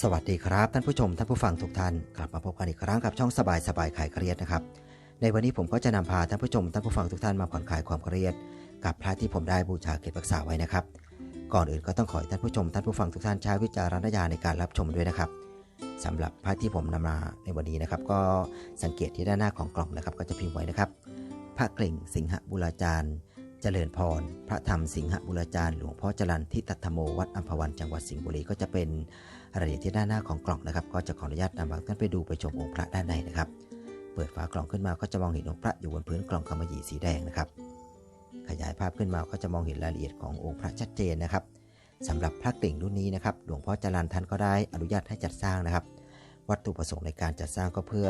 สวัสดีครับท่านผู้ชมท่านผู้ฟังทุกท่านกลับมาพบกันอีกครั้งกับช่องสบายสบายคลายเครียดนะครับ ในวันนี้ผมก็จะนำพาท่านผู้ชมท่านผู้ฟังทุกท่านมาผ่อนคลายความเครียด กับพระที่ผมได้บูชาเก็บรักษาไว้นะครับ ก่อนอื่นก็ต้องขอให้ท่านผู้ชมท่านผู้ฟังทุกท่านใช้วิจารณญาณในการรับชมด้วยนะครับสำหรับพระที่ผมนำมาในวันนี้นะครับ ก็สังเกตที่ด้านหน้าของกล่องนะครับ ก็จะพิมพ์ไว้นะครับ พระกลิ่งสิงหบุราจารย์ เจริญพร พระธรรมสิงหบุราจารย์หลวงพ่อจรันทิตัตถโมวัดอัมพวันจังหวัดสิงห์บุรีก็จะเป็นรายละเอียดที่ด้านหน้าของกล่องนะครับ ก็จะขออนุญาตนำบางท่านไปดูไปชมองค์พระด้านในนะครับ เปิดฝากล่องขึ้นมาก็จะมองเห็นองค์พระอยู่บนพื้นกล่องกำมะหยี่สีแดงนะครับ ขยายภาพขึ้นมาก็จะมองเห็นรายละเอียดขององค์พระชัดเจนนะครับสำหรับพระกลิ่งรุ่นนี้นะครับหลวงพ่อจรันท่านก็ได้อนุญาตให้จัดสร้างนะครับ วัตถุประสงค์ในการจัดสร้างก็เพื่อ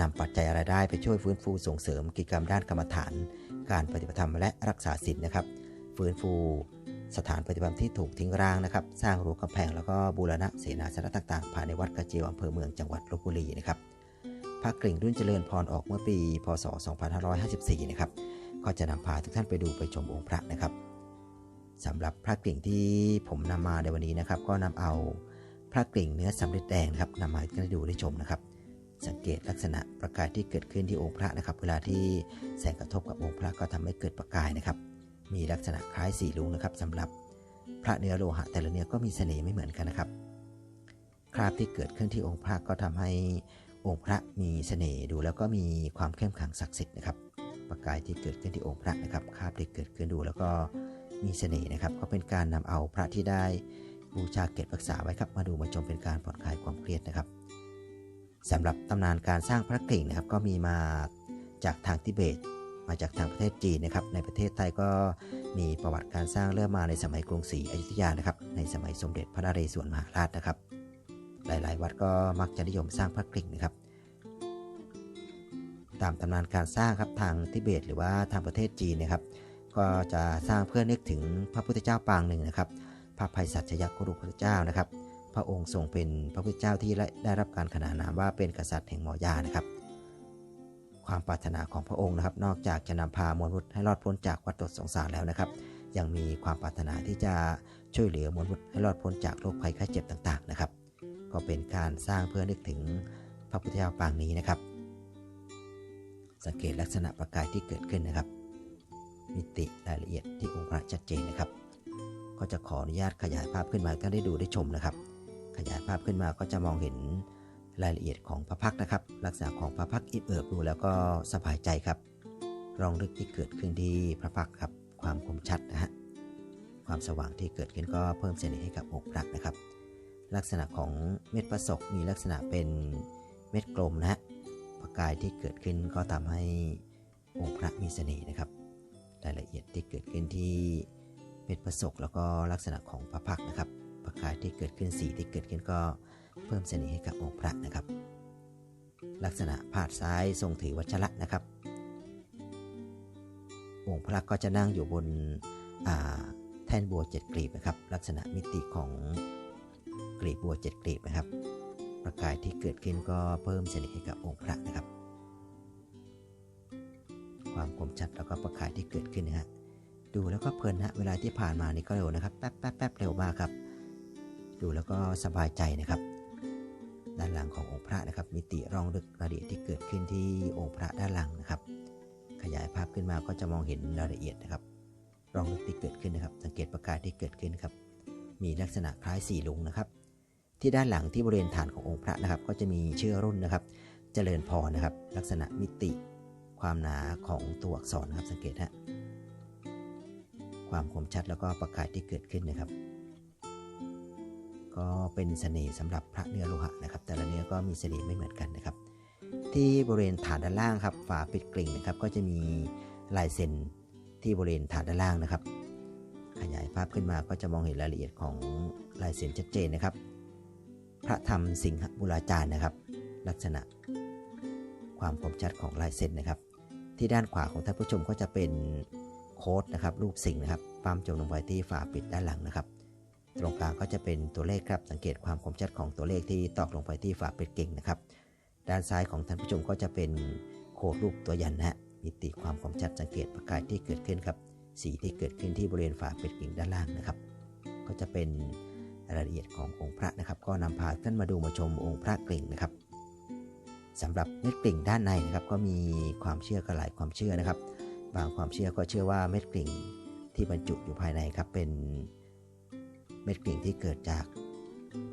นำปัจจัยรายได้ไปช่วยฟื้นฟูส่งเสริมกิจกรรมด้านกรรมฐาน การปฏิบัติธรรมและรักษาศีลนะครับ ฟื้นฟูสถานปฏิบัติที่ถูกทิ้งร้างนะครับ สร้างรั้วกำแพงแล้วก็บูรณะเสนาสนะต่างๆภายในวัดกระเจียวอำเภอเมืองจังหวัดลบบุรีนะครับพระกลิ่งรุ่นเจริญพรออกเมื่อปี พศ 2554 นะครับ ก็จะนำพาทุกท่านไปดูไปชมองค์พระนะครับสำหรับพระกลิ่งที่ผมนำมาในวันนี้นะครับ ก็นำเอา พระกลิ่งเนื้อสำริดแดงนะครับนำมาให้ดูได้ชมนะครับ สังเกตลักษณะประกายที่เกิดขึ้นที่องค์พระนะครับ เวลาที่แสงกระทบกับองค์พระก็ทำให้เกิดประกายนะครับ มีลักษณะคล้ายสีลุงนะครับสำหรับพระเนื้อโลหะแต่ละเนื้อก็มีเสน่ห์ไม่เหมือนกันนะครับ คราบที่เกิดขึ้นที่องค์พระก็ทำให้องค์พระมีเสน่ห์ดูแล้วก็มีความเข้มขลังศักดิ์สิทธิ์นะครับ ประกายที่เกิดขึ้นที่องค์พระนะครับคราบที่เกิดขึ้นดูแล้วก็มีเสน่ห์นะครับ ก็เป็นการนำเอาพระที่ได้ บูชาเก็บรักษาไว้ครับ มาดูมาชมเป็นการผ่อนคลายความเครียดนะครับสำหรับตำนานการสร้างพระกลิ่งนะครับ ก็มีมาจากทางทิเบต มาจากทางประเทศจีนนะครับ ในประเทศไทยก็มีประวัติการสร้างเริ่มมาในสมัยกรุงศรีอยุธยานะครับ ในสมัยสมเด็จพระนเรศวรมหาราชนะครับ หลายๆ วัดก็มักจะนิยมสร้างพระกลิ่งนะครับ ตามตำนานการสร้างครับทางทิเบต หรือว่าทางประเทศจีนนะครับ ก็จะสร้างเพื่อนึกถึงพระพุทธเจ้าปางหนึ่งนะครับ พระภัยสัชยกรุพุทธเจ้านะครับ พระองค์ทรงเป็นพระพุทธเจ้าที่ได้รับการขนานนามว่าเป็นกษัตริย์แห่งมอยานะครับ ความปรารถนาของพระองค์นะครับ นอกจากจะนำพามวลมนุษย์ให้รอดพ้นจากวัฏสงสารแล้วนะครับ ยังมีความปรารถนาที่จะช่วยเหลือมวลมนุษย์ให้รอดพ้นจากโรคภัยไข้เจ็บต่างๆนะครับ ก็เป็นการสร้างเพื่อนึกถึงพระพุทธเจ้าปางนี้นะครับ สังเกตลักษณะประกายที่เกิดขึ้นนะครับ มิติรายละเอียดที่องค์พระชัดเจนนะครับ ก็จะขออนุญาตขยายภาพขึ้นมาท่านได้ดูได้ชมนะครับ ขยายภาพขึ้นมาก็จะมองเห็นรายละเอียดของพระพักนะครับ ลักษณะของพระพักอิบเอิบดูแล้วก็สบายใจครับ รองลึกที่เกิดขึ้นที่พระพักครับ ความคมชัดนะฮะความสว่างที่เกิดขึ้นก็เพิ่มเสน่ห์ให้กับองค์พระนะครับ ลักษณะของเม็ดประศกมีลักษณะเป็นเม็ดกลมนะฮะประกายที่เกิดขึ้นก็ทำให้องค์พระมีเสน่ห์นะครับ รายละเอียดที่เกิดขึ้นที่ เม็ดประศกแล้วก็ลักษณะของพระพักนะครับประกายที่เกิดขึ้นสีที่เกิดขึ้นก็เพิ่มเสน่ห์ให้กับองค์พระนะครับ ลักษณะผาดซ้ายทรงถือวัชระนะครับ องค์พระก็จะนั่งอยู่บนแท่นบัวเจ็ดกลีบนะครับ ลักษณะมิติของกลีบบัวเจ็ดกลีบนะครับ ประกายที่เกิดขึ้นก็เพิ่มเสน่ห์ให้กับองค์พระนะครับ ความคมชัดแล้วก็ประกายที่เกิดขึ้นนะฮะ ดูแล้วก็เพลินนะเวลาที่ผ่านมานี่ก็เร็วนะครับแป๊บแป๊บแป๊บเร็วมากครับ ดูแล้วก็สบายใจนะครับ ด้านหลังขององค์พระนะครับ มิติรองลึกรายละเอียดที่เกิดขึ้นที่องค์พระด้านหลังนะครับ ขยายภาพขึ้นมาก็จะมองเห็นรายละเอียดนะครับ รองลึกที่เกิดขึ้นนะครับ สังเกตประกายที่เกิดขึ้นครับ มีลักษณะคล้ายสี่ลุงนะครับ ที่ด้านหลังที่บริเวณฐานขององค์พระนะครับ ก็จะมีชื่อรุ่นนะครับ เจริญพรนะครับ ลักษณะมิติ ความหนาของตัวอักษรนะครับ สังเกตฮะ ความคมชัดแล้วก็ประกายที่เกิดขึ้นนะครับ ก็เป็นเสน่ห์สำหรับพระเนื้อโลหะนะครับ แต่ละเนื้อก็มีเสน่ห์ไม่เหมือนกันนะครับ ที่บริเวณฐานด้านล่างครับฝาปิดกลิ่งนะครับ ก็จะมีลายเซ็นที่บริเวณฐานด้านล่างนะครับ ขยายภาพขึ้นมาก็จะมองเห็นรายละเอียดของลายเซ็นชัดเจนนะครับ พระธรรมสิงหบุราจารย์นะครับ ลักษณะความคมชัดของลายเซ็นนะครับ ที่ด้านขวาของท่านผู้ชมก็จะเป็น โค้ดนะครับรูปสิ่งนะครับปั๊มจมลงไปที่ฝาปิดด้านหลังนะครับ ตรงกลางก็จะเป็นตัวเลขครับสังเกตความคมชัดของตัวเลขที่ตอกลงไปที่ฝาปิดเก่งนะครับ ด้านซ้ายของท่านผู้ชมก็จะเป็นโค้ดรูปตัวยันนะฮะมิติความคมชัดสังเกตประกายที่เกิดขึ้นครับสีที่เกิดขึ้นที่บริเวณฝาปิดเก่งด้านล่างนะครับ ก็จะเป็นรายละเอียดขององค์พระนะครับ ก็นำพาท่านมาดูมาชมองค์พระกลิ่งนะครับสำหรับเม็ดกลิ่งด้านในนะครับก็มีความเชื่อกันหลายความเชื่อนะครับ บางความเชื่อก็เชื่อว่าเม็ดกลิ่งที่บรรจุอยู่ภายในครับเป็นเม็ดกลิ่งที่เกิดจาก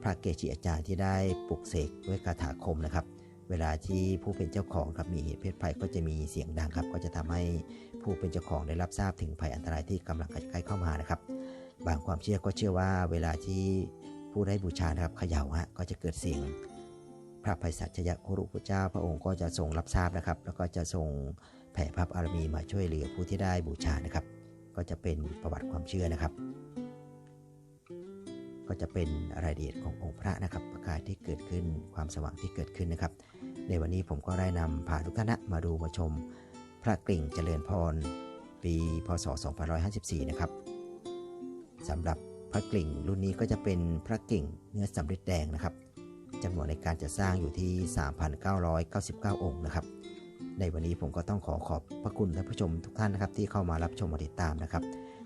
พระเกจิอาจารย์ที่ได้ปลุกเสกด้วยคาถาคมนะครับ เวลาที่ผู้เป็นเจ้าของครับมีเหตุเพศภัยก็จะมีเสียงดังครับ ก็จะทำให้ผู้เป็นเจ้าของได้รับทราบถึงภัยอันตรายที่กำลังใกล้เข้ามานะครับ บางความเชื่อก็เชื่อว่าเวลาที่ผู้ได้บูชานะครับเขย่าฮะก็จะเกิดเสียงพระภัยสัชยครุพุทธเจ้า พระองค์ก็จะทรงรับทราบนะครับ แล้วก็จะทรง แผ่พระบารมีมาช่วยเหลือผู้ที่ได้บูชานะครับ ก็จะเป็นประวัติความเชื่อนะครับ ก็จะเป็นรายละเอียดขององค์พระนะครับ ประกายที่เกิดขึ้นความสว่างที่เกิดขึ้นนะครับ ในวันนี้ผมก็ได้นำพาทุกท่านมาดูมาชม พระกลิ่งเจริญพร ปีพศ 2554 นะครับสำหรับพระกลิ่งรุ่นนี้ก็จะเป็นพระกลิ่งเนื้อสำริดแดงนะครับจำนวนในการจะสร้างอยู่ที่ 3,999 องค์นะครับ ในวันนี้ผมก็ต้องขอขอบพระคุณท่านผู้ชมทุกท่านนะครับ ที่เข้ามารับชมมาติดตามนะครับ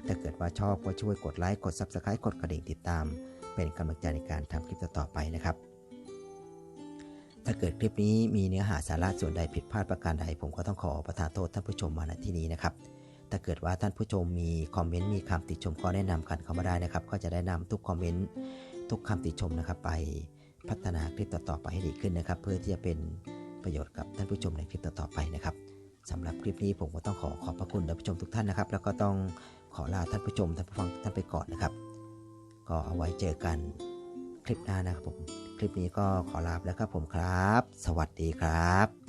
ถ้าเกิดว่าชอบก็ช่วยกดไลค์กด Subscribe กดกระดิ่งติดตาม เป็นกำลังใจในการทำคลิปต่อไปนะครับ ถ้าเกิดคลิปนี้มีเนื้อหาสาระส่วนใดผิดพลาดประการใด ผมก็ต้องขอประทานโทษท่านผู้ชมมาณที่นี้นะครับถ้าเกิดว่าท่านผู้ชมมีคอมเมนต์มีคำติชมก็แนะนำกันเข้ามาได้นะครับ ก็จะได้นำทุกคอมเมนต์ทุกคำติชมนะครับไปพัฒนาคลิปต่อๆไปให้ดีขึ้นนะครับ เพื่อที่จะเป็น ประโยชน์กับท่านผู้ชมในคลิปต่อๆไปนะครับสำหรับคลิปนี้ผมก็ต้องขอขอบพระคุณท่านผู้ชมทุกท่านนะครับ แล้วก็ต้องขอลาท่านผู้ชมท่านผู้ฟังท่านไปก่อนนะครับ ก็เอาไว้เจอกันคลิปหน้านะครับผม คลิปนี้ก็ขอลาแล้วครับผมครับ สวัสดีครับ